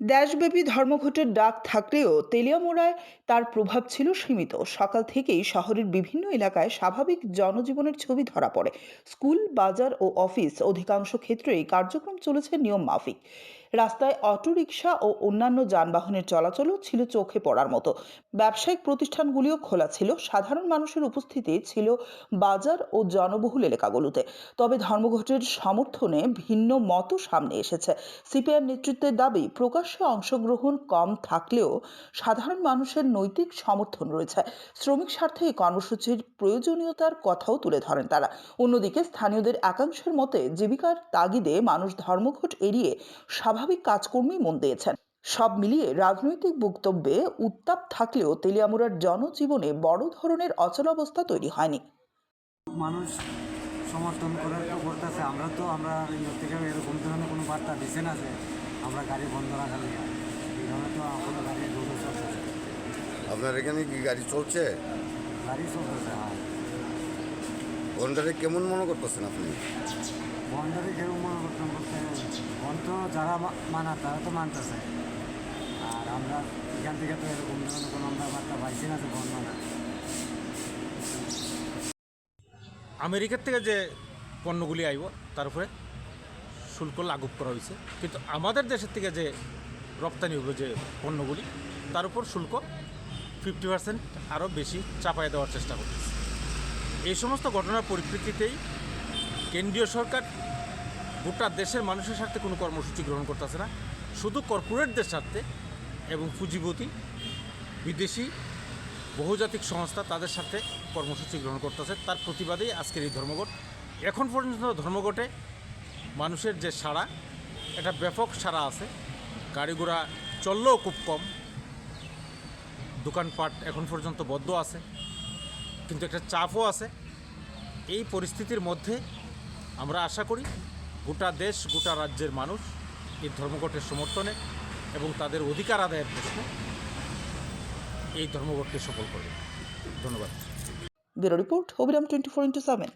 দেশব্যাপী ধর্মঘটের ডাক থাকলেও তেলিয়ামোড়ায় তার প্রভাব ছিল সীমিত। সকাল থেকেই শহরের বিভিন্ন এলাকায় স্বাভাবিক জনজীবনের ছবি ধরা পড়ে। স্কুল, বাজার ও অফিস অধিকাংশ ক্ষেত্রেই কার্যক্রম চলেছে নিয়ম মাফিক রাস্তায় অটোরিকশা ও অন্যান্য যানবাহনের চলাচলও ছিল চোখে পড়ার মতো। ব্যবসায়িক প্রতিষ্ঠানগুলিও খোলা ছিল। সাধারণ মানুষের উপস্থিতি ছিল বাজার ও জনবহুল এলাকাগুলোতে। তবে ধর্মঘটের সমর্থনে ভিন্ন মত সামনে এসেছে। সিপিআর নেতৃত্বের দাবি, প্রকাশ্যে অংশগ্রহণ কম থাকলেও সাধারণ মানুষের নৈতিক সমর্থন রয়েছে। শ্রমিক স্বার্থে এই কর্মসূচির প্রয়োজনীয়তার কথাও তুলে ধরেন তারা। অন্যদিকে স্থানীয়দের একাংশের মতে, জীবিকার তাগিদে মানুষ ধর্মঘট এড়িয়ে স্বাভাবিক কাজকর্মেই মন দিয়েছেন। সব মিলিয়ে রাজনৈতিক বক্তব্যে উত্তাপ থাকলেও তেলিয়ামুড়ার জনজীবনে বড় ধরনের অচলাবস্থা তৈরি হয়নি। মানুষ সমর্থন করে তো করতেছে আমরা তো আমরা থেকে এরকম ধরনের কোনো বার্তা দিছে না যে আমরা গাড়ি বন্ধ রাখা নিয়ে এই ধরনের তো কোনো গাড়ি রোডও চলতেছে আপনার এখানে কি গাড়ি চলছে? গাড়ি চলতেছে হ্যাঁ। ঘন্টারে কেমন মনে করতেছেন আপনি? বন্ধরে কেমন মনে করতাম করতে বন্ধ যারা মানা তারা তো মানতেছে। আর আমরা এখান থেকে তো এরকম ধরনের কোনো আমরা বার্তা পাইছি না যে বন্ধ না আমেরিকার থেকে যে পণ্যগুলি আইব, তার উপরে শুল্ক লাগু করা হয়েছে। কিন্তু আমাদের দেশের থেকে যে রপ্তানি হবে যে পণ্যগুলি, তার উপর শুল্ক ফিফটি পার্সেন্ট আরও বেশি চাপায় দেওয়ার চেষ্টা করতেছে। এই সমস্ত ঘটনার পরিপ্রেক্ষিতেই কেন্দ্রীয় সরকার গোটা দেশের মানুষের স্বার্থে কোনো কর্মসূচি গ্রহণ করতেছে না। শুধু কর্পোরেটদের স্বার্থে এবং পুঁজিপতি, বিদেশি, বহুজাতিক সংস্থা তাদের সাথে কর্মসূচি গ্রহণ করতেছে। তার প্রতিবাদেই আজকের এই ধর্মঘট। এখন পর্যন্ত ধর্মঘটে মানুষের যে সাড়া, এটা ব্যাপক সাড়া আছে। গাড়ি ঘোড়া চললেও খুব কম। দোকানপাট এখন পর্যন্ত বদ্ধ আছে। কিন্তু একটা চাপও আছে। এই পরিস্থিতির মধ্যে আমরা আশা করি গোটা দেশ, গোটা রাজ্যের মানুষ এই ধর্মঘটের সমর্থনে এবং তাদের অধিকার আদায়ের প্রশ্নে এই ধর্মঘটকে সফল করবে। ধন্যবাদ। Bureau report Abhiram twenty four into seven.